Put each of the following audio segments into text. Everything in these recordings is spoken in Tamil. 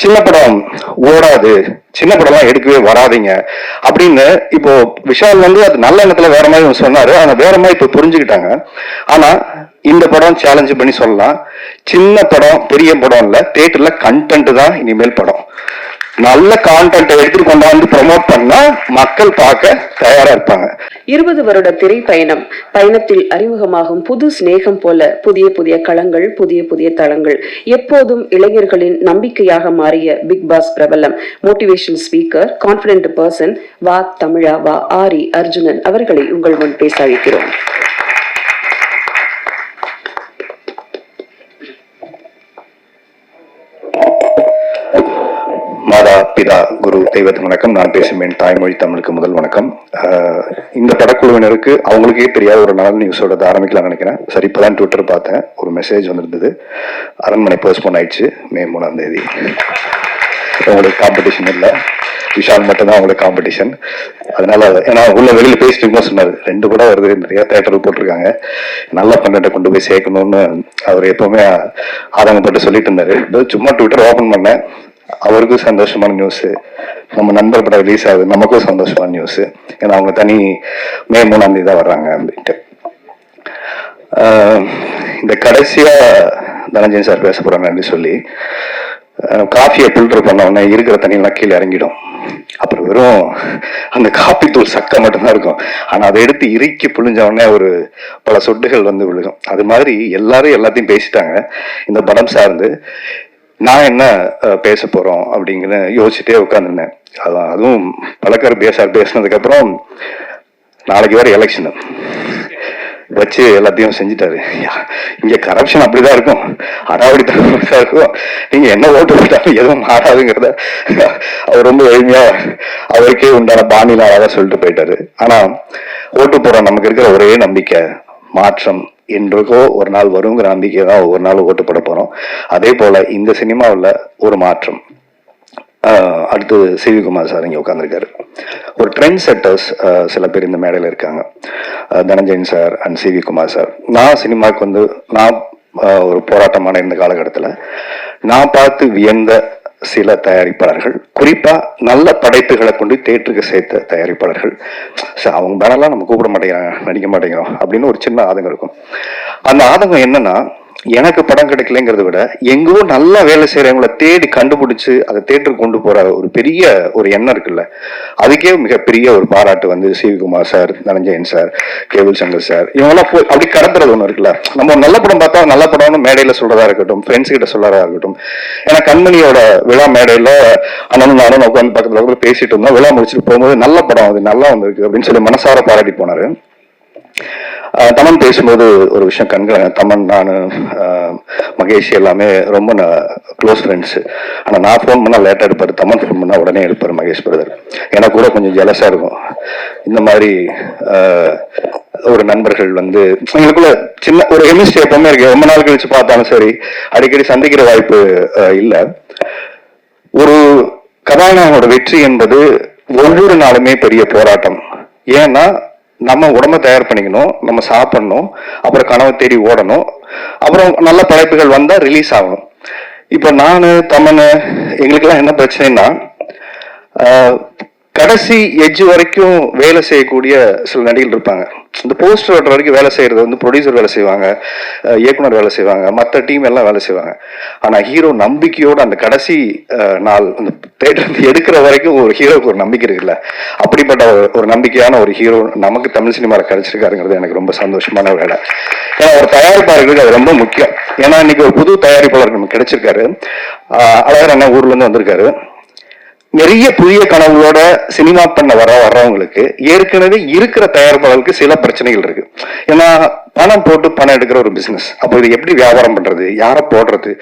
சின்ன படம் ஓடாது. சின்ன படம்லாம் எடுக்கவே வராதீங்க. அப்படின்னு இப்போ விஷால் வந்து அது நல்ல எண்ணத்துல வேற மாதிரி சொன்னாரு. ஆனா வேற மாதிரி இப்போ புரிஞ்சுக்கிட்டாங்க. ஆனா இந்த படம் சேலஞ்சு பண்ணி சொல்லலாம். சின்ன படம் பெரிய படம் இல்ல தேட்டர்ல கண்டென்ட் தான் இனிமேல் படம். நல்ல கான்டென்ட் எடுத்துட்டு கொண்டாந்து ப்ரமோட் பண்ணா மக்கள் பார்க்க தயாரா இருப்பாங்க. இருபது வருட திரை பயணம் பயணத்தில் அறிமுகமாகும் புது சிநேகம் போல புதிய புதிய களங்கள் புதிய புதிய தளங்கள். எப்போதும் இளைஞர்களின் நம்பிக்கையாக மாறிய பிக் பாஸ் பிரபலம். மோட்டிவேஷன் ஸ்பீக்கர் கான்பிடென்ட் பர்சன் வா தமிழா வா ஆரி அர்ஜுனன் அவர்களை உங்கள் முன் பேச அழைக்கிறோம். மாதா பிதா குரு தெய்வத்து வணக்கம். நான் பேசும் என் தாய்மொழி தமிழுக்கு முதல் வணக்கம். ஆஹ் இந்த படக்குழுவினருக்கு அவங்களுக்கே தெரியாத ஒரு நல்ல நியூஸோட இதை ஆரம்பிக்கலாம் நினைக்கிறேன். சரி இப்பதான் ட்விட்டர் பார்த்தேன். ஒரு மெசேஜ் வந்திருந்தது. அரண்மனை போஸ்ட்போன் ஆயிடுச்சு. மே மூணாம் தேதி. உங்களுக்கு காம்படிஷன் இல்லை. விஷால் மட்டும்தான் அவங்களுக்கு காம்படிஷன் அதனால ஏன்னா உள்ள வெளியில பேசிட்டு சொன்னார் ரெண்டு படம் வருது நிறைய தேட்டர் போட்டிருக்காங்க. நல்ல கண்டென்ட்டை கொண்டு போய் சேர்க்கணும்னு அவர் எப்பவுமே ஆதங்கப்பட்டு சொல்லிட்டு இருந்தாரு. சும்மா ட்விட்டர் ஓபன் பண்ணேன். அவருக்கும் சந்தோஷமான நியூஸ் நம்ம நண்பர் படம் ரிலீஸ் ஆகுது. நமக்கும் சந்தோஷமான நியூஸ் ஏன்னா அவங்க தனி மே மூணாம் தேதி தான் வர்றாங்க அப்படின்ட்டு. இந்த கடைசியா தனஞ்சயன் சார் பேச போறாங்கன்னு சொல்லி காஃபியை ஃபில்டர் பண்ண உடனே இருக்கிற தண்ணியெல்லாம் கீழே இறங்கிடும். அப்புறம் வெறும் அந்த காப்பி தூள் சக்கை மட்டும்தான் இருக்கும். ஆனால் அதை எடுத்து இறுக்கி புழிஞ்ச உடனே ஒரு பல சொட்டுகள் வந்து விழுகும். அது மாதிரி எல்லாரும் எல்லாத்தையும் பேசிட்டாங்க. இந்த படம் சார்ந்து நான் என்ன பேச போகிறோம் அப்படிங்கிற யோசிச்சுட்டே உட்காந்துருந்தேன் அதான் அதுவும் பழக்கர் பேசார் பேசினதுக்கப்புறம் நாளைக்கு வேறு எலெக்ஷன் வச்சு எல்லாத்தையும் செஞ்சுட்டாரு. இங்கே கரப்ஷன் அப்படிதான் இருக்கும். அடாவடி தான் இருக்கும். நீங்கள் என்ன ஓட்டு போட்டாலும் எதுவும் மாறாதுங்கிறத அவர் ரொம்ப எளிமையா அவருக்கே உண்டான பாணியில அழகாக சொல்லிட்டு போயிட்டாரு. ஆனா ஓட்டு போற நமக்கு இருக்கிற ஒரே நம்பிக்கை மாற்றம் என்றுக்கோ ஒரு நாள் வருங்கிற நம்பிக்கை தான் ஒவ்வொரு நாள் ஓட்டு போட போறோம். அதே போல இந்த சினிமாவில் ஒரு மாற்றம். அடுத்து சிவி குமார் சார் இங்கே உட்காந்துருக்காரு ஒரு ட்ரெண்ட் செட்டர்ஸ் சில பேர் இந்த மேடையில் இருக்காங்க. Dhananjayan sir and C V Kumar sir. நான் சினிமாவுக்கு வந்து நான் ஒரு போராட்டமான இந்த காலகட்டத்தில் நான் பார்த்து வியந்த சில தயாரிப்பாளர்கள் குறிப்பா நல்ல படைப்புகளை கொண்டு தேட்டருக்கு சேர்த்த தயாரிப்பாளர்கள் அவங்க மேலாம் நம்ம கூப்பிட மாட்டேங்கிறாங்க நடிக்க மாட்டேங்கிறோம் அப்படின்னு ஒரு சின்ன ஆதங்கம் இருக்கும். அந்த ஆதங்கம் என்னன்னா எனக்கு படம் கிடைக்கலங்கிறத விட எங்கோ நல்லா வேலை செய்யறவங்கள தேடி கண்டுபிடிச்சு அதை தேட்டருக்கு கொண்டு போற ஒரு பெரிய ஒரு எண்ணம் இருக்குல்ல. அதுக்கே மிகப்பெரிய ஒரு பாராட்டு வந்து CV Kumar sir Naranjayan sir cable Sankar sir இவங்கெல்லாம் போய் அப்படி கடத்துறது ஒன்று இருக்குல்ல. நம்ம நல்ல படம் பார்த்தா நல்ல படம்னு மேடையில் சொல்றதா இருக்கட்டும் ஃப்ரெண்ட்ஸ் கிட்ட சொல்றதா இருக்கட்டும். ஏன்னா கண்மணியோட விழா மேடையில் அண்ணனும் நானும் உட்காந்து பக்கத்தில் உட்காந்து பேசிட்டு இருந்தோம். விழா முடிச்சுட்டு போகும்போது நல்ல படம் அது நல்லா வந்திருக்கு அப்படின்னு சொல்லி மனசார பாராட்டி போனாரு. தமன் பேசும்போது ஒரு விஷயம் கண்க தமன் நான் மகேஷ் எல்லாமே ரொம்ப க்ளோஸ் ஃப்ரெண்ட்ஸு ஆனால் நான் ஃபோன் பண்ணால் லேட்டாக எடுப்பார். தமன் ஃபோன் பண்ணால் உடனே எடுப்பார் மகேஷ் பிரதர் எனக்கு கூட கொஞ்சம் ஜெலஸாக இருக்கும். இந்த மாதிரி ஒரு நண்பர்கள் வந்து எங்களுக்குள்ள சின்ன ஒரு கெமிஸ்ட்ரி எப்பவுமே இருக்கு. ரொம்ப நாள் கழிச்சு பார்த்தாலும் சரி அடிக்கடி சந்திக்கிற வாய்ப்பு இல்லை. ஒரு கதாநாயகனோட வெற்றி என்பது ஒவ்வொரு நாளுமே பெரிய போராட்டம். ஏன்னா நம்ம உடம்ப தயார் பண்ணிக்கணும் நம்ம சாப்பிடணும் அப்புறம் கனவை தேடி ஓடணும். அப்புறம் நல்ல படைப்புகள் வந்தால் ரிலீஸ் ஆகணும். இப்போ நான் தமன் எங்களுக்கெல்லாம் என்ன பிரச்சனைன்னா கடைசி எஜ் வரைக்கும் வேலை செய்யக்கூடிய சில நடிகர்கள் இருப்பாங்க. இந்த போஸ்டர் ஓட்டுற வரைக்கும் வேலை செய்யறது வந்து ப்ரொடியூசர் வேலை செய்வாங்க இயக்குனர் வேலை செய்வாங்க மற்ற டீம் எல்லாம் வேலை செய்வாங்க. ஆனா ஹீரோ நம்பிக்கையோட அந்த கடைசி நாள் அந்த தேட்டர் எடுக்கிற வரைக்கும் ஒரு ஹீரோக்கு ஒரு நம்பிக்கை இருக்குல்ல. அப்படிப்பட்ட ஒரு- ஒரு நம்பிக்கையான ஒரு ஹீரோ நமக்கு தமிழ் சினிமாவில் கிடைச்சிருக்காருங்கிறது எனக்கு ரொம்ப சந்தோஷமான வேலை. ஏன்னா ஒரு தயாரிப்பாளர்களுக்கு அது ரொம்ப முக்கியம். ஏன்னா இன்னைக்கு ஒரு புது தயாரிப்பாளர் நமக்கு கிடைச்சிருக்காரு. அழகர் அண்ணன் ஊர்ல இருந்து வந்திருக்காரு. நிறைய புதிய கனவுகளோட சினிமா பண்ண வர வர்றவங்களுக்கு ஏற்கனவே இருக்கிற தயாரிப்பாளர்களுக்கு சில பிரச்சனைகள் இருக்கு. ஏன்னா பணம் போட்டு பணம் எடுக்கிற ஒரு பிசினஸ் அப்போ இது எப்படி வியாபாரம் பண்றது? யாரை போடுறது?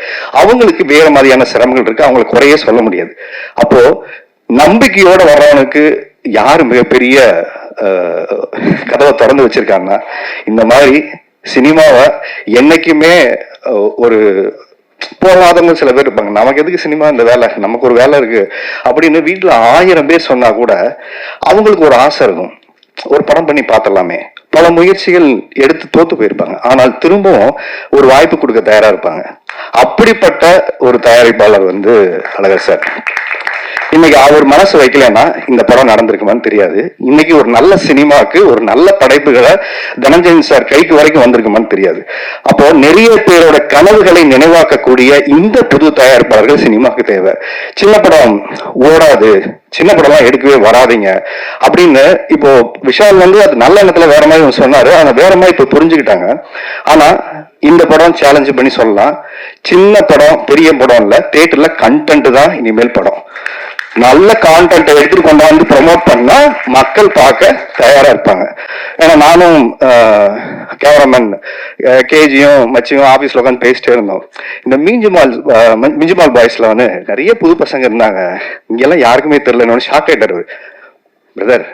அவங்களுக்கு வேற மாதிரியான சிரமங்கள் இருக்கு. அவங்களுக்கு குறையே சொல்ல முடியாது. அப்போ நம்பிக்கையோட வர்றவனுக்கு யாரு மிகப்பெரிய கதவை திறந்து வச்சிருக்காங்கன்னா இந்த மாதிரி சினிமாவை என்னைக்குமே ஒரு போகாதவங்க சில பேர் இருப்பாங்க. நமக்கு எதுக்கு சினிமா இந்த வேலை? நமக்கு ஒரு வேலை இருக்கு. அப்படின்னு வீட்டில் ஆயிரம் பேர் சொன்னா கூட அவங்களுக்கு ஒரு ஆசை இருக்கும். ஒரு படம் பண்ணி பார்த்துடலாமே. பல முயற்சிகள் எடுத்து தோத்து போயிருப்பாங்க. ஆனால் திரும்பவும் ஒரு வாய்ப்பு கொடுக்க தயாரா இருப்பாங்க. அப்படிப்பட்ட ஒரு தயாரிப்பாளர் வந்து அழகர் சார். இன்னைக்கு அவர் மனசு வைக்கலன்னா இந்த படம் நடந்திருக்குமான்னு தெரியாது. இன்னைக்கு ஒரு நல்ல சினிமாக்கு ஒரு நல்ல படைப்புகளை தனஞ்சயன் சார் கைக்கு வரைக்கும் வந்திருக்குமான்னு தெரியாது. அப்போ நிறைய பேரோட கனவுகளை நினைவாக்கக்கூடிய இந்த புது தயாரிப்பாளர்கள் சினிமாக்கு தேவை. சின்ன படம் ஓடாது சின்ன படம்லாம் எடுக்கவே வராதீங்க அப்படின்னு இப்போ விஷால் வந்து அது நல்ல எண்ணத்துல வேற மாதிரி சொன்னாரு. ஆனா வேற மாதிரி இப்போ புரிஞ்சுக்கிட்டாங்க. ஆனா இந்த படம் சேலஞ்சு பண்ணி சொல்லலாம். சின்ன படம் பெரிய படம் இல்லை தேட்டரில் கண்டென்ட் தான் இனிமேல் படம். நல்ல கான்டென்ட்டை எடுத்துட்டு கொண்டாந்து ப்ரமோட் பண்ணா மக்கள் பார்க்க தயாரா இருப்பாங்க. ஏன்னா நானும் கேமராமேன் கேஜியும் மச்சியும் ஆஃபீஸில் உட்காந்து பேசிட்டே இருந்தோம். இந்த மிஞ்சு மால் மிஞ்சு மிஞ்சுமால் பாய்ஸில் வந்து நிறைய புது பசங்க இருந்தாங்க. இங்கெல்லாம் யாருக்குமே தெரியலன்னு ஷாக் ஆயிட்டாரு பிரதர்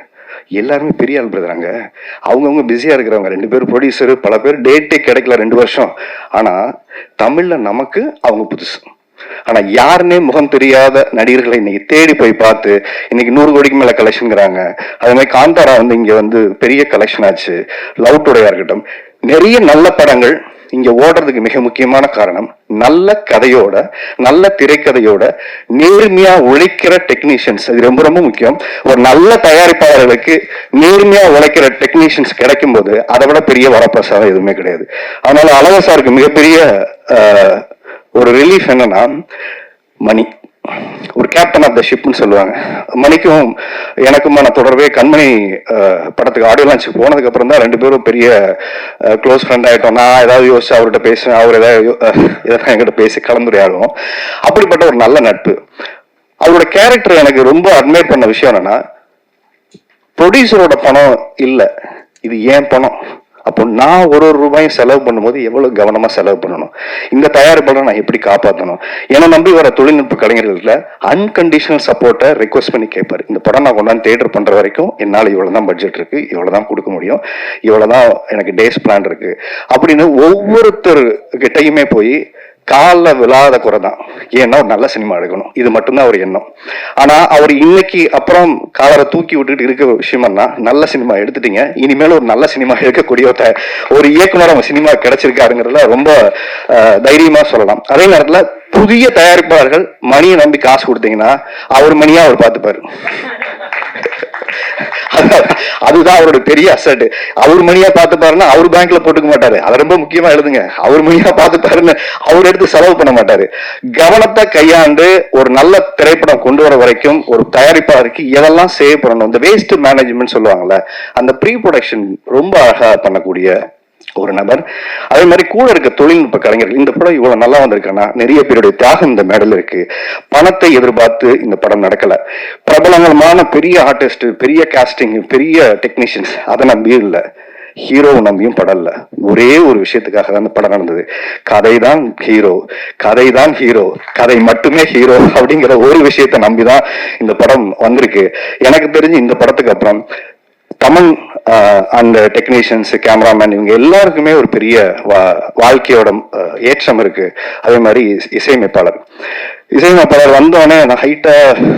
எல்லாருமே பெரிய ஆள் பிரதர் அவங்கவுங்க பிஸியா இருக்கிறவங்க. ரெண்டு பேரும் ப்ரொடியூசர் பல பேர் டேட்டே கிடைக்கல ரெண்டு வருஷம். ஆனா தமிழ்ல நமக்கு அவங்க புதுசு. ஆனா யாருன்னே முகம் தெரியாத நடிகர்களை இன்னைக்கு தேடி போய் பார்த்து இன்னைக்கு நூறு கோடிக்கு மேல கலெக்ஷனுங்கிறாங்க அதே மாதிரி காந்தாரா வந்து இங்கே வந்து பெரிய கலெக்ஷன் ஆச்சு. லவ் டுடையா இருக்கட்டும் நிறைய நல்ல படங்கள் இங்க ஓடுறதுக்கு மிக முக்கியமான காரணம் நல்ல கதையோட நல்ல திரைக்கதையோட நேர்மையா உழைக்கிற டெக்னீஷியன்ஸ் அது ரொம்ப ரொம்ப முக்கியம். ஒரு நல்ல தயாரிப்பாளர்களுக்கு நேர்மையா உழைக்கிற டெக்னீஷியன்ஸ் கிடைக்கும் போது அதை விட பெரிய வரப்பிரசாதம் எதுவுமே கிடையாது. அதனால அழகா சாருக்கு மிகப்பெரிய ஒரு ரிலீஃப் என்னன்னா மணி. ஒரு கேப்டன் ஆஃப் த ஷிப்னு சொல்லுவாங்க. மணிக்கும் எனக்குமான தொடர்பே கண்மணி படத்துக்கு ஆடியோ லான்ச் போனதுக்கு அப்புறம் தான் ரெண்டு பேரும் பெரிய க்ளோஸ் ஃப்ரெண்ட் ஆகிட்டோம் நான் ஏதாவது யோசிச்சு அவர்கிட்ட பேசுவேன். அவர் ஏதாவது யோ- எதாவது என்கிட்ட பேசி கலந்துரையாடுவோம். அப்படிப்பட்ட ஒரு நல்ல நட்பு. அவரோட கேரக்டர் எனக்கு ரொம்ப அட்மையர் பண்ண விஷயம் என்னன்னா ப்ரொடியூசரோட பணம் இல்லை. இது ஏன் பணம்? அப்போ நான் ஒரு ஒரு ரூபாயும் செலவு பண்ணும்போது எவ்வளோ கவனமாக செலவு பண்ணணும்? இந்த தயாரிப்பாளரை நான் எப்படி காப்பாற்றணும் என்னை நம்பி வர தொழில்நுட்ப கலைஞர்களில் அன்கண்டிஷனல் சப்போர்ட்டை ரெக்வஸ்ட் பண்ணி கேட்பாரு இந்த படம் நான் கொண்டாந்து தேட்டர் பண்ணுற வரைக்கும் என்னால் இவ்வளோ தான் பட்ஜெட் இருக்குது இவ்வளோ தான் கொடுக்க முடியும் இவ்வளோ தான் எனக்கு டேஸ் பிளான் இருக்குது அப்படின்னு ஒவ்வொருத்தர் கிட்டையுமே போய் காலில் விழாத குறை தான் ஏன்னா ஒரு நல்ல சினிமா எடுக்கணும். இது மட்டும்தான் அவர் எண்ணம். ஆனா அவர் இன்னைக்கு அப்புறம் காலரை தூக்கி விட்டுட்டு இருக்க விஷயம்னா நல்ல சினிமா எடுத்துட்டீங்க. இனிமேல் ஒரு நல்ல சினிமா எடுக்கக்கூடிய ஒரு ஒரு இயக்குனர் அவங்க சினிமா கிடைச்சிருக்காருங்கிறதுல ரொம்ப அஹ், தைரியமா சொல்லலாம். அதே நேரத்துல புதிய தயாரிப்பாளர்கள் மணியை நம்பி காசு கொடுத்தீங்கன்னா அவர் மணியா அவர் பார்த்துப்பாரு. அதுதான் அவரோட பெரிய அசட் அவர் மணியா பார்த்து பாருன்னா அவர் பேங்க்ல போட்டுக்க மாட்டாரு. அதை ரொம்ப முக்கியமா எழுதுங்க. அவர் மணியா பார்த்து பாருன்னு அவர் எடுத்து செலவு பண்ண மாட்டாரு. கவனத்தை கையாண்டு ஒரு நல்ல திரைப்படம் கொண்டு வர வரைக்கும் ஒரு தயாரிப்பாளருக்கு எதெல்லாம் சேவ் பண்ணணும்? இந்த வேஸ்ட் மேனேஜ்மெண்ட் சொல்லுவாங்கல்ல அந்த ப்ரீ ப்ரொடக்ஷன் ரொம்ப அழகா பண்ணக்கூடிய ஒரு நபர். அதே மாதிரி கூட இருக்க தொழில்நுட்ப கலைஞர்கள் இந்த படம் இவ்வளவு நல்லா வந்திருக்குன்னா நிறைய பேருடைய தியாகம் இந்த மேடல் இருக்கு. பணத்தை எதிர்பார்த்து இந்த படம் நடக்கல. பிரபலங்களமான பெரிய ஆர்டிஸ்ட் பெரிய காஸ்டிங் பெரிய டெக்னீஷியன்ஸ் அதை நம்பியும் இல்லை. ஹீரோவை நம்பியும் படம் இல்லை. ஒரே ஒரு விஷயத்துக்காக தான் இந்த படம் நடந்தது. கதை தான் ஹீரோ கதை தான் ஹீரோ கதை மட்டுமே ஹீரோ அப்படிங்கிற ஒரு விஷயத்தை நம்பி தான் இந்த படம் வந்திருக்கு. எனக்கு தெரிஞ்சு இந்த படத்துக்கு அப்புறம் கமல் அந்த டெக்னீஷியன்ஸ் கேமராமேன் இவங்க எல்லாருக்குமே ஒரு பெரிய வா- வாழ்க்கையோட ஏற்றம் இருக்கு. அதே மாதிரி இஸ்- இசையமைப்பாளர். இசையமைப்பாளர் வந்தோடனே நான் ஹைட்டா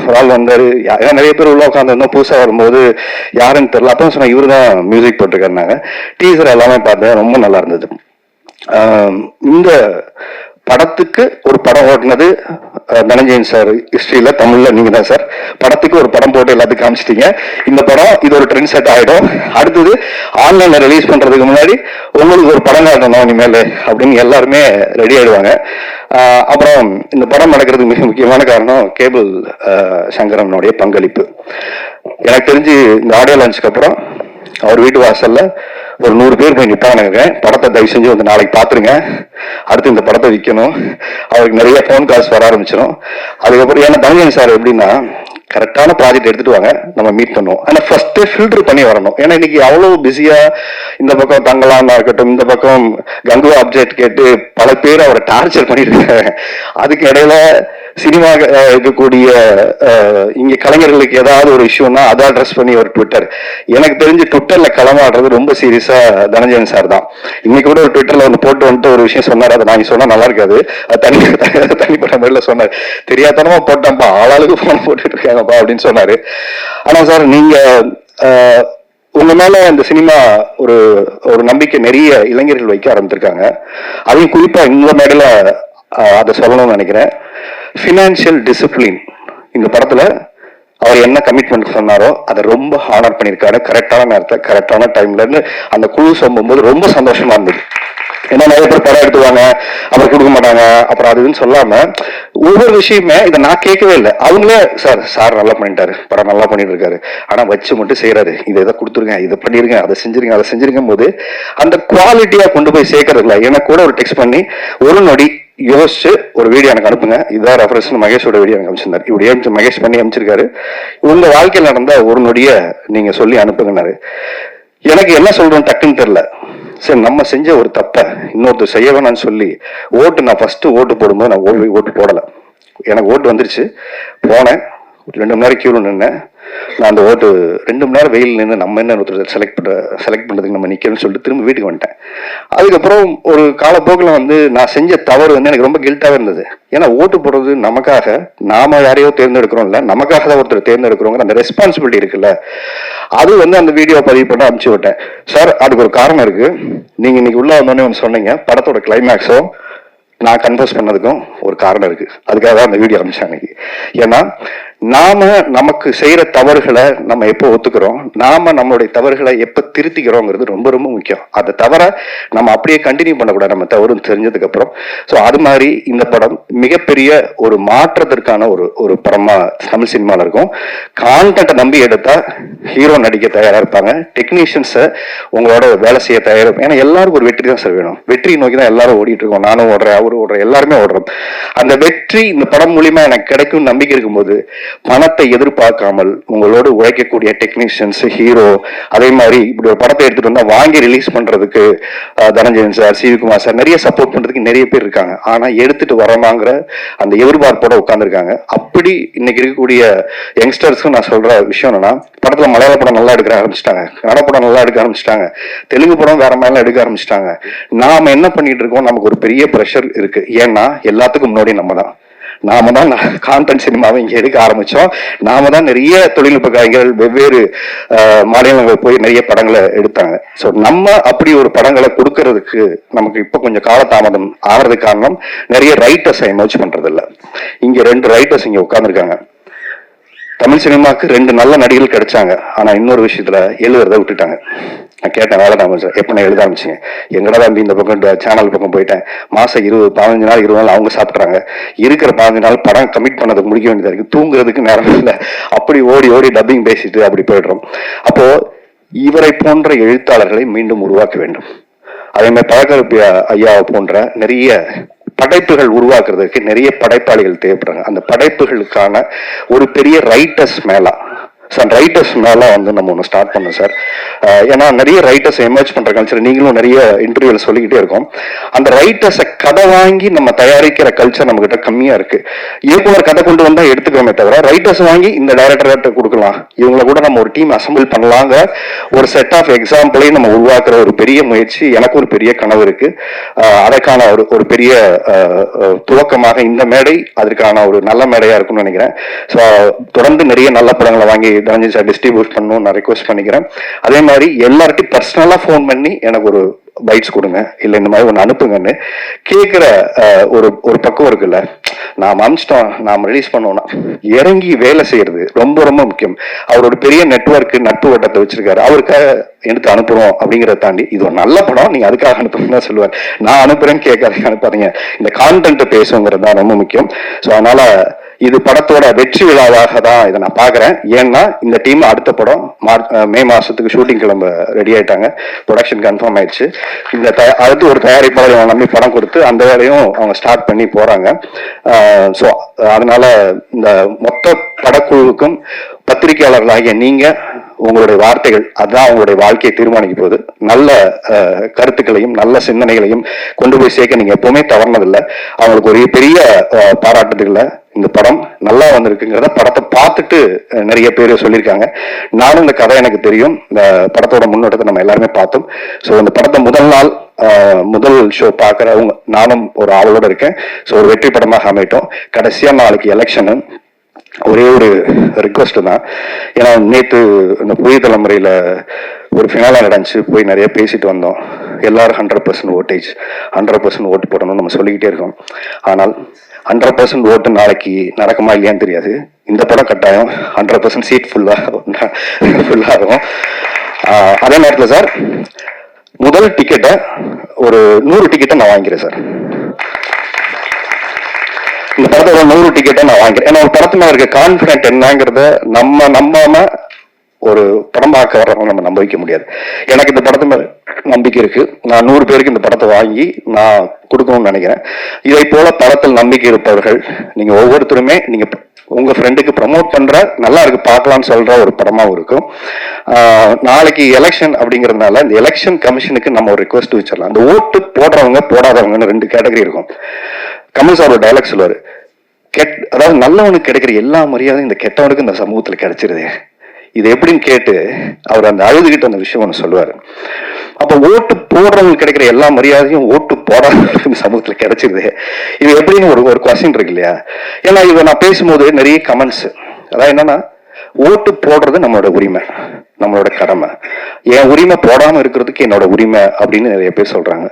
ஒரு ஆள் வந்தாரு. யா- ஏன்னா நிறைய பேர் உள்ள உட்காந்துருந்தோம் புதுசாக வரும்போது யாருன்னு தெரியல. அப்போ சொன்னால் இவர் தான் மியூசிக் போட்டிருக்காருனாங்க டீசர் எல்லாமே பார்த்தேன். ரொம்ப நல்லா இருந்தது. இந்த படத்துக்கு ஒரு படம் ஓட்டினது தனஞ்சயன் சார். ஹிஸ்டரியில தமிழ்ல நீங்க தான் சார். படத்துக்கு ஒரு படம் போட்டு எல்லாத்துக்கும் காமிச்சிட்டீங்க. இந்த படம் இது ஒரு ட்ரெண்ட் செட் ஆயிடும். அடுத்தது ஆன்லைன்ல ரிலீஸ் பண்றதுக்கு முன்னாடி உங்களுக்கு ஒரு படம் காட்டணும் இனிமேல் அப்படின்னு எல்லாருமே ரெடி ஆயிடுவாங்க. அப்புறம் இந்த படம் நடக்கிறதுக்கு மிக முக்கியமான காரணம் கேபிள் சங்கரனுடைய பங்களிப்பு. எனக்கு தெரிஞ்சு இந்த ஆடியோ லான்ச்சுக்கு அப்புறம் அவர் வீட்டு வாசல்ல ஒரு நூறு பேர் போய் நிப்பானுங்க. படத்தை தயவு செஞ்சு வந்து நாளைக்கு பார்த்துருங்க அடுத்து இந்த படத்தை விற்கணும் அவருக்கு நிறைய ஃபோன் கால்ஸ் வர ஆரம்பிச்சிடும் அதுக்கப்புறம் ஏன்னா தனஞ்சன் சார் எப்படின்னா கரெக்டான ப்ராஜெக்ட் எடுத்துட்டு வாங்க. நம்ம மீட் பண்ணுவோம். ஆனால் ஃபர்ஸ்ட் ஃபில்டர் பண்ணி வரணும். ஏன்னா இன்னைக்கு அவ்வளோ பிஸியாக இந்த பக்கம் தங்கலாமா இருக்கட்டும் இந்த பக்கம் கங்குவா அப்ஜெக்ட் கேட்டு பல பேர் அவரை டார்ச்சர் பண்ணிட்டு இருக்காங்க அதுக்கு இடையில சினிமா இருக்கக்கூடிய இங்கே இங்க கலைஞர்களுக்கு ஏதாவது ஒரு இஷ்யூனா அதை அட்ரஸ் பண்ணி ஒரு ட்விட்டர் எனக்கு தெரிஞ்சு ட்விட்டர்ல களமாடுறது ரொம்ப சீரியஸா தனஞ்சயன் சார் தான். இன்னைக்கு கூட ஒரு ட்விட்டர்ல ஒன்று போட்டு வந்துட்டு ஒரு விஷயம் சொன்னார். அதை நான் சொன்னா நல்லா இருக்காது. அது தனி தனிப்பட்ட முறையில் சொன்னார். தெரியாதனமா போட்டான்ப்பா. ஆளாளுக்கு போன் போட்டுட்டு இருக்காங்கப்பா அப்படின்னு சொன்னாரு. ஆனா சார் நீங்க உங்க மேல இந்த சினிமா ஒரு ஒரு நம்பிக்கை நிறைய இளைஞர்கள் வைக்க ஆரம்பிச்சிருக்காங்க அதையும் குறிப்பா இந்த மேடையில அதை சொல்லணும்னு நினைக்கிறேன். ஃபினான்ஷியல் டிசிப்ளின் இந்த படத்துல அவர் என்ன கமிட்மெண்ட் சொன்னாரோ அதை ரொம்ப ஹானர் பண்ணியிருக்காரு. கரெக்டான நேரத்தை கரெக்டான டைம்லன்னு அந்த குழு சொல்லும்போது ரொம்ப சந்தோஷமா இருந்தது. ஏன்னா நிறைய பேர் படம் எடுத்துவாங்க அப்புறம் கொடுக்க மாட்டாங்க அப்புறம் அது இதுன்னு சொல்லாம ஒவ்வொரு விஷயமே இதை நான் கேட்கவே இல்லை. அவங்களே சார் சார் நல்லா பண்ணிட்டாரு படம் நல்லா பண்ணிட்டு இருக்காரு ஆனா வச்சு மட்டும் செய்யறாரு இதை இதை கொடுத்துருங்க இதை பண்ணிருங்க அதை செஞ்சிருங்க அதை செஞ்சிருக்கும் போது அந்த குவாலிட்டியா கொண்டு போய் சேர்க்கறதுல எனக்கு கூட ஒரு டெக்ஸ்ட் பண்ணி ஒரு நொடி யோசிச்சு ஒரு வீடியோ எனக்கு அனுப்புங்க. இதான் ரெஃபரன்ஸ் மகேஷோட வீடியோ எனக்கு அனுப்பிச்சிருந்தாரு. இப்படி மகேஷ் பண்ணி அனுப்பிச்சிருக்காரு? உங்க வாழ்க்கையில் நடந்த ஒரு நொடிய நீங்க சொல்லி அனுப்புங்கனாரு எனக்கு என்ன சொல்றோம் டக்குன்னு தெரியல. சரி நம்ம செஞ்ச ஒரு தப்ப இன்னொருத்தர் செய்ய வேணாம்னு சொல்லி ஓட்டு நான் ஃபர்ஸ்ட் ஓட்டு போடும்போது நான் ஓட்டு ஓட்டு போடலை. எனக்கு ஓட்டு வந்துருச்சு. போனேன். ரெண்டு மணி நேரம் கியூவில் நின்னேன். நான் அந்த ஓட்டு ரெண்டு மணி நேரம் வெயில் நின்று நம்ம என்ன ஒருத்தர் செலக்ட் பண்ணுற செலக்ட் பண்ணுறதுக்கு நம்ம நிற்கணும்னு சொல்லிட்டு திரும்ப வீட்டுக்கு வந்துட்டேன். அதுக்கப்புறம் ஒரு காலப்போக்கில் வந்து நான் செஞ்ச தவறு வந்து எனக்கு ரொம்ப கில்ட்டாகவே இருந்தது. ஏன்னா ஓட்டு போடுறது நமக்காக நாம யாரையோ தேர்ந்தெடுக்கிறோம் இல்லை நமக்காக தான் ஒருத்தர் தேர்ந்தெடுக்கிறோங்கிற அந்த ரெஸ்பான்சிபிலிட்டி இருக்குல்ல அது வந்து அந்த வீடியோ பதிவு பண்ண அனுப்பிச்சு விட்டேன். சார் அதுக்கு ஒரு காரணம் இருக்குது நீங்கள் இன்னைக்கு உள்ளே வந்தோடனே ஒன்று சொன்னீங்க படத்தோட கிளைமேக்ஸும் நான் கன்ஃபர்ஸ் பண்ணதுக்கும் ஒரு காரணம் இருக்குது அதுக்காக தான் அந்த வீடியோ அனுப்பிச்சேன் அன்னைக்கு. ஏன்னா நாம நமக்கு செய்யற தவறுகளை நம்ம எப்போ ஒத்துக்கிறோம்? நாம நம்மளுடைய தவறுகளை எப்ப திருத்திக்கிறோங்கிறது ரொம்ப ரொம்ப முக்கியம். அந்த தவற நம்ம அப்படியே கண்டினியூ பண்ணக்கூடாது. நம்ம தவறும் தெரிஞ்சதுக்கு அப்புறம். ஸோ அது மாதிரி இந்த படம் மிகப்பெரிய ஒரு மாற்றத்திற்கான ஒரு ஒரு படமா தமிழ் சினிமாவில் இருக்கும். கான்டென்ட்டை நம்பி எடுத்தா ஹீரோ நடிக்க தயாரா இருப்பாங்க. டெக்னீஷியன்ஸை உங்களோட வேலை செய்ய தயாரா ஏன்னா எல்லாருக்கும் ஒரு வெற்றி தான் சார் வேணும். வெற்றி நோக்கி தான் எல்லாரும் ஓடிட்டு இருக்கோம். நானும் ஓடுறேன் அவரும் ஓடுறேன் எல்லாருமே ஓடுறோம். அந்த வெற்றி இந்த படம் மூலியமா எனக்கு கிடைக்கும் நம்பிக்கை இருக்கும்போது பணத்தை எதிர்பார்க்காமல் உங்களோடு உழைக்கக்கூடிய டெக்னீஷியன்ஸ் ஹீரோ அதே மாதிரி இப்படி ஒரு படத்தை எடுத்துட்டு வந்தா வாங்கி ரிலீஸ் பண்றதுக்கு தனஞ்சயன் சார் சிவிகுமார் சார் நிறைய சப்போர்ட் பண்றதுக்கு நிறைய பேர் இருக்காங்க. ஆனா எடுத்துட்டு வரமாங்கிற அந்த எதிர்பார்ப்போட உட்கார்ந்துருக்காங்க. அப்படி இன்னைக்கு இருக்கக்கூடிய யங்ஸ்டர்ஸ்க்கு நான் சொல்ற விஷயம் என்னன்னா படத்துல மலையாள படம் நல்லா எடுக்க ஆரம்பிச்சிட்டாங்க. கன்னட படம் நல்லா எடுக்க ஆரம்பிச்சிட்டாங்க. தெலுங்கு படம் வேற மாதிரிலாம் எடுக்க ஆரம்பிச்சிட்டாங்க. நாம என்ன பண்ணிட்டு இருக்கோம்? நமக்கு ஒரு பெரிய ப்ரெஷர் இருக்கு. ஏன்னா எல்லாத்துக்கும் முன்னாடி நம்ம தான். நாம தான் கான்டென்ட் சினிமாவை இங்க எடுக்க ஆரம்பிச்சோம். நாம தான் நிறைய தொழில்நுட்ப கலைஞர்கள் வெவ்வேறு மாநிலங்கள் போய் நிறைய படங்களை எடுத்தாங்க. ஸோ நம்ம அப்படி ஒரு படங்களை கொடுக்கறதுக்கு நமக்கு இப்போ கொஞ்சம் காலதாமதம் ஆகிறதுக்கு காரணம் நிறைய ரைட்டர்ஸ் எமர்ஜ் பண்ணுறதில்ல இங்கே இங்க ரெண்டு ரைட்டர்ஸ் இங்க உட்காந்துருக்காங்க தமிழ் சினிமாவுக்கு ரெண்டு நல்ல நடிகர்கள் கிடைச்சாங்க. ஆனா இன்னொரு விஷயத்துல எழுதுறத விட்டுட்டாங்க. நான் கேட்டேன் வேலை தான் எப்ப நான் எழுத ஆரம்பிச்சிங்க? எங்கடா தம்பி இந்த பக்கம் சேனல் பக்கம் போயிட்டேன். மாசம் இருபது பதினஞ்சு நாள் இருபது நாள் அவங்க சாப்பிட்றாங்க. இருக்கிற பதினஞ்சு நாள் படம் கமிட் பண்ணதுக்கு முடிக்க வேண்டியதா இருக்கு. தூங்குறதுக்கு நேரம் இல்லை. அப்படி ஓடி ஓடி டப்பிங் பேசிட்டு அப்படி போயிடுறோம். அப்போ இவரை போன்ற எழுத்தாளர்களை மீண்டும் உருவாக்க வேண்டும். அதே மாதிரி பழக்கருப்பி ஐயாவை போன்ற நிறைய படைப்புகள் உருவாக்குறதுக்கு நிறைய படைப்பாளிகள் தேவைப்படுறாங்க. அந்த படைப்புகளுக்கான ஒரு பெரிய ரைட்டர்ஸ் மேலா சார் ரைட்டர்ஸ் மேலே வந்து நம்ம ஒன்று ஸ்டார்ட் பண்ணோம் சார் ஏன்னா நிறைய ரைட்டர்ஸ் எமர்ஜ் பண்ணுற கல்ச்சர் நீங்களும் நிறைய இன்டர்வியூவில் சொல்லிக்கிட்டே இருக்கோம். அந்த ரைட்டர்ஸை கதை வாங்கி நம்ம தயாரிக்கிற கல்ச்சர் நம்மக்கிட்ட கம்மியாக இருக்குது இயக்குனர் கதை கொண்டு வந்தால் எடுத்துக்கோமே தவிர ரைட்டர்ஸ் வாங்கி இந்த டைரக்டர்கிட்ட கொடுக்கலாம். இவங்கள கூட நம்ம ஒரு டீம் அசம்பிள் பண்ணலாங்க. ஒரு செட் ஆஃப் எக்ஸாம்பிளையும் நம்ம உருவாக்குற ஒரு பெரிய முயற்சி எனக்கு ஒரு பெரிய கனவு இருக்குது அதற்கான ஒரு ஒரு பெரிய துவக்கமாக இந்த மேடை அதற்கான ஒரு நல்ல மேடையாக இருக்கும்னு நினைக்கிறேன். ஸோ தொடர்ந்து நிறைய நல்ல படங்களை வாங்கி தனஞ்சய் சார் டிஸ்ட்ரிபியூட் பண்ணணும் நான் ரெக்வஸ்ட் பண்ணிக்கிறேன். அதே மாதிரி எல்லார்ட்டையும் பர்சனலாக ஃபோன் பண்ணி எனக்கு ஒரு பைட்ஸ் கொடுங்க. இல்லை இந்த மாதிரி ஒன்று அனுப்புங்கன்னு கேட்குற ஒரு ஒரு பக்கம் இருக்குல்ல. நாம் அமிச்சிட்டோம் நாம் ரிலீஸ் பண்ணோம்னா இறங்கி வேலை செய்யறது ரொம்ப ரொம்ப முக்கியம். அவரோட பெரிய நெட்ஒர்க் நட்பு வட்டத்தை வச்சிருக்காரு. அவருக்காக எடுத்து அனுப்புறோம் அப்படிங்கறத தாண்டி இது ஒரு நல்ல படம் நீங்க அதுக்காக அனுப்புங்க சொல்லுவார். நான் அனுப்புறேன்னு கேட்காதீங்க அனுப்பாதீங்க. இந்த கான்டென்ட் பேசுங்கிறது தான் ரொம்ப முக்கியம். ஸோ அதனால இது படத்தோட வெற்றி விழாவாக தான் இதை நான் பாக்குறேன் ஏன்னா இந்த டீம் அடுத்த படம் மார்ச் மே மாசத்துக்கு ஷூட்டிங் கிளம்ப ரெடி ஆயிட்டாங்க. ப்ரொடக்ஷன் கன்ஃபார்ம் ஆயிடுச்சு. இந்த தயா- அடுத்து ஒரு தயாரிப்பாளர் இவங்க நம்பி படம் கொடுத்து அந்த வேலையும் அவங்க ஸ்டார்ட் பண்ணி போறாங்க. ஸோ அதனால இந்த மொத்த படக்குழுவுக்கும் பத்திரிகையாளர்களாகிய நீங்க உங்களுடைய வார்த்தைகள் அதுதான் உங்களுடைய வாழ்க்கையை தீர்மானிக்க போகுது நல்ல கருத்துக்களையும் நல்ல சிந்தனைகளையும் கொண்டு போய் சேர்க்க நீங்க எப்பவுமே தவறினதில்லை. அவங்களுக்கு ஒரு பெரிய அஹ், இந்த படம் நல்லா வந்திருக்குங்கிறத படத்தை பார்த்துட்டு நிறைய பேர் சொல்லியிருக்காங்க. நானும் இந்த கதை எனக்கு தெரியும். இந்த படத்தோட முன்னோட்டத்தை நம்ம எல்லாருமே பார்த்தோம். ஸோ இந்த படத்தை முதல் நாள் முதல் ஷோ பார்க்குறவங்க நானும் ஒரு ஆளோடு இருக்கேன். ஸோ ஒரு வெற்றி படமாக அமைட்டோம் கடைசியாக நாளைக்கு எலெக்ஷனு ஒரே ஒரு ரிக்வஸ்ட் தான். ஏன்னா நேற்று இந்த புதிய தலைமுறையில் ஒரு ஃபினாலாக நடந்துச்சு. போய் நிறைய பேசிட்டு வந்தோம். எல்லாரும் ஹண்ட்ரட் பர்சன்ட் ஓட்டேஜ் ஹண்ட்ரட் பர்சன்ட் ஓட்டு போடணும்னு நம்ம சொல்லிக்கிட்டே இருக்கோம். ஆனால் ஹண்ட்ரட் பர்சன்ட் ஓட்டு நாளைக்கு நடக்குமா இல்லையான்னு தெரியாது. இந்த படம் கட்டாயம் ஹண்ட்ரட் பர்சன்ட் சீட் ஃபுல்லாக ஃபுல்லாகும் அதே நேரத்தில் சார் முதல் டிக்கெட்டை ஒரு நூறு டிக்கெட்டை நான் வாங்கிக்கிறேன் சார். இந்த படத்தோட நூறு டிக்கெட்டை நான் வாங்கிறேன் ஏன்னா ஒரு படத்து மேல இருக்க கான்பிடென்ட் என்னங்கிறத நம்ம நம்பாம ஒரு படம் பார்க்க வர்றவங்க நம்ம நம்ப வைக்க முடியாது. எனக்கு இந்த படத்து மேல நம்பிக்கை இருக்கு. நான் நூறு பேருக்கு இந்த படத்தை வாங்கி நான் கொடுக்கணும்னு நினைக்கிறேன். இதை போல படத்தில் நம்பிக்கை இருப்பவர்கள் நீங்க ஒவ்வொருத்தருமே நீங்க உங்க ஃப்ரெண்டுக்கு ப்ரமோட் பண்ற நல்லா இருக்கு பார்க்கலாம்னு சொல்ற ஒரு படமாவும் இருக்கும். நாளைக்கு எலெக்ஷன் அப்படிங்கிறதுனால இந்த எலெக்ஷன் கமிஷனுக்கு நம்ம ஒரு ரிக்வஸ்ட் வச்சிடலாம். அந்த ஓட்டு போடுறவங்க போடாதவங்கன்னு ரெண்டு கேட்டகரி இருக்கும். கமல் சார் ஒரு டைலாக் சொல்லுவார். கெட் அதாவது நல்லவனுக்கு கிடைக்கிற எல்லா மரியாதையும் இந்த கெட்டவனுக்கு இந்த சமூகத்தில் கிடைச்சிருது. இது எப்படின்னு கேட்டு அவர் அந்த அழுதுகிட்ட அந்த விஷயம் ஒன்று சொல்லுவார். அப்போ ஓட்டு போடுறவங்களுக்கு கிடைக்கிற எல்லா மரியாதையும் ஓட்டு போடாதவங்களுக்கு இந்த சமூகத்தில் கிடைச்சிருது. இது எப்படின்னு ஒரு ஒரு கொஸ்டின் இருக்கு இல்லையா? ஏன்னா இதை நான் பேசும்போது நிறைய கமெண்ட்ஸ் அதாவது என்னன்னா ஓட்டு போடுறது நம்மளோட உரிமை. நம்மளோட கடமை. என் உரிமை போடாமல் இருக்கிறதுக்கு என்னோட உரிமை அப்படின்னு நிறைய பேர் சொல்றாங்க.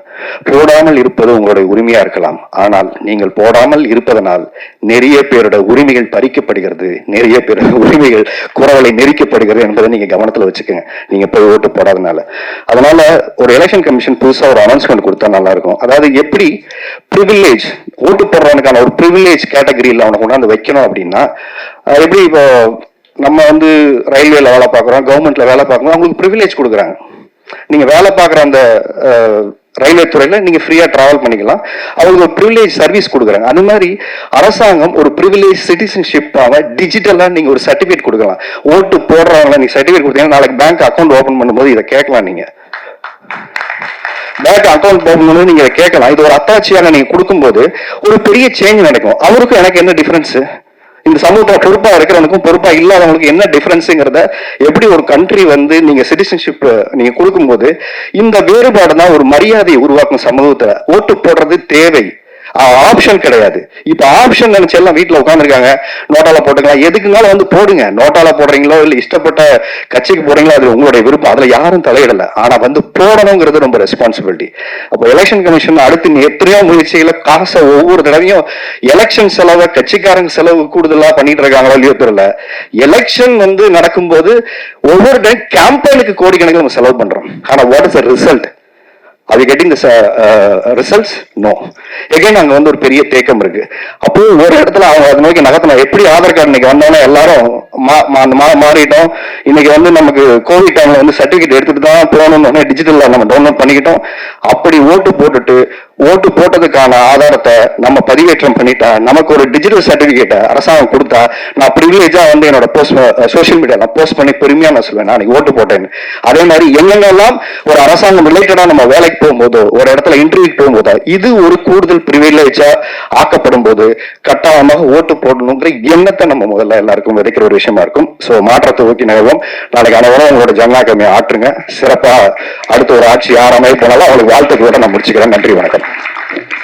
போடாமல் இருப்பது உங்களுடைய உரிமையா இருக்கலாம். ஆனால் நீங்கள் போடாமல் இருப்பதனால் நிறைய பேரோட உரிமைகள் பறிக்கப்படுகிறது. நிறைய பேரோட உரிமைகள் குரவலை நெரிக்கப்படுகிறது என்பதை நீங்க கவனத்தில் வச்சுக்கோங்க. நீங்க போய் ஓட்டு போடாதனால. அதனால ஒரு எலெக்ஷன் கமிஷன் புதுசா ஒரு அனௌன்ஸ்மெண்ட் கொடுத்தா நல்லா இருக்கும். அதாவது எப்படி ப்ரிவிலேஜ் ஓட்டு போடுறவனுக்கான ஒரு ப்ரிவிலேஜ் கேட்டகரியில் அவனை கொண்டாந்து வைக்கணும் அப்படின்னா எப்படி இப்போ நம்ம வந்து ரயில்வேல வேலை பார்க்குறோம் கவர்மெண்ட்ல வேலை பார்க்கணும் அவங்களுக்கு ப்ரிவிலேஜ் கொடுக்குறாங்க. நீங்க வேலை பார்க்குற அந்த ரயில்வே துறையில நீங்க ஃப்ரீயா டிராவல் பண்ணிக்கலாம். அவங்களுக்கு ஒரு ப்ரிவிலேஜ் சர்வீஸ் கொடுக்குறாங்க. அது மாதிரி அரசாங்கம் ஒரு ப்ரிவிலேஜ் சிட்டிசன்ஷிப்பாக டிஜிட்டலா நீங்க ஒரு சர்டிஃபிகேட் கொடுக்கலாம். ஓட்டு போடுறவங்கள நீங்க சர்டிஃபிகேட் கொடுத்தீங்கன்னா நாளைக்கு பேங்க் அக்கௌண்ட் ஓபன் பண்ணும்போது இதை கேட்கலாம் நீங்க. பேங்க் அக்கௌண்ட் ஓபன் பண்ணும்போது நீங்க இதை கேட்கலாம். இது ஒரு அத்தாட்சியாக நீங்க கொடுக்கும்போது ஒரு பெரிய சேஞ்ச் நடக்கும். அவருக்கும் எனக்கு என்ன டிஃபரன்ஸ் இந்த சமூகத்துல பொறுப்பா இருக்கிறவனுக்கும் பொறுப்பா இல்லாதவங்களுக்கு என்ன டிஃபரன்ஸுங்கிறத எப்படி ஒரு கண்ட்ரி வந்து நீங்க சிட்டிசன்ஷிப் நீங்க கொடுக்கும்போது இந்த வேறுபாடு தான் ஒரு மரியாதையை உருவாக்கும் சமூகத்துல. ஓட்டு போடுறது தேவை. ஆப்ஷன் கிடையாது. இப்ப ஆப்ஷன் நினைச்சு எல்லாம் வீட்டுல உட்காந்துருக்காங்க நோட்டால போட்டுக்கலாம். எதுக்குனாலும் வந்து போடுங்க. நோட்டால போடுறீங்களோ இல்ல இஷ்டப்பட்ட கட்சிக்கு போடுறீங்களோ அது உங்களுடைய விருப்பம். அதுல யாரும் தலையிடல. ஆனா வந்து போடணுங்கிறது ரொம்ப ரெஸ்பான்சிபிலிட்டி அப்போ எலெக்ஷன் கமிஷன் அடுத்து எத்தனையோ முயற்சிகளை காசை ஒவ்வொரு தடவையும் எலெக்ஷன் செலவை கட்சிக்காரங்க செலவு கூடுதலா பண்ணிட்டு இருக்காங்களோ இல்லையோ தெரியல. எலெக்ஷன் வந்து நடக்கும்போது ஒவ்வொரு டைம் கேம்பெயினுக்கு கோடிக்கணக்கில் நம்ம செலவு பண்றோம். ஆனா வாட் இஸ் ரிசல்ட் அது getting the results no again அங்கே வந்து ஒரு பெரிய தேக்கம் இருக்கு. அப்போ ஒரு இடத்துல அவங்க அதை நோக்கி நகர்த்தணும். எப்படி ஆதார் கார்டு இன்னைக்கு வந்தோன்னே எல்லாரும் மா- மா- மா- மாறிட்டோம். இன்னைக்கு வந்து நமக்கு கோவிட் டைம்ல வந்து சர்டிஃபிகேட் எடுத்துட்டு தான் போகணும்னு டிஜிட்டலில் நம்ம டவுன்லோட் பண்ணிக்கிட்டோம். அப்படி ஓட்டு போட்டுட்டு ஓட்டு போட்டதுக்கான ஆதாரத்தை நம்ம பதிவேற்றம் பண்ணிட்டா நமக்கு ஒரு டிஜிட்டல் சர்டிபிகேட்டை அரசாங்கம் கொடுத்தா நான் ப்ரிவிலேஜா வந்து என்னோட போஸ்ட் சோஷியல் மீடியால போஸ்ட் பண்ணி பெருமையா நான் சொல்லுவேன் நான் ஓட்டு போட்டேன்னு. அதே மாதிரி எங்கெங்கெல்லாம் ஒரு அரசாங்கம் ரிலேட்டடா நம்ம வேலைக்கு போகும்போதோ ஒரு இடத்துல இன்டர்வியூக்கு போகும்போதோ இது ஒரு கூடுதல் ப்ரிவிலேஜா ஆக்கப்படும் போது கட்டாயமாக ஓட்டு போடணுங்கிற எண்ணத்தை நம்ம முதல்ல எல்லாருக்கும் விதைக்கிற ஒரு விஷயமா இருக்கும். ஸோ மாற்றத்தை நோக்கி நகர்வோம் நாளைக்கு அனைவரும் உங்களோட ஜனநாயகமே ஆற்றுங்க. சிறப்பா அடுத்த ஒரு ஆட்சி யார் அமைய போனாலும் அவங்களுக்கு வாழ்த்துக்களோட நான் முடிச்சுக்கிறேன். நன்றி வணக்கம். Thank you.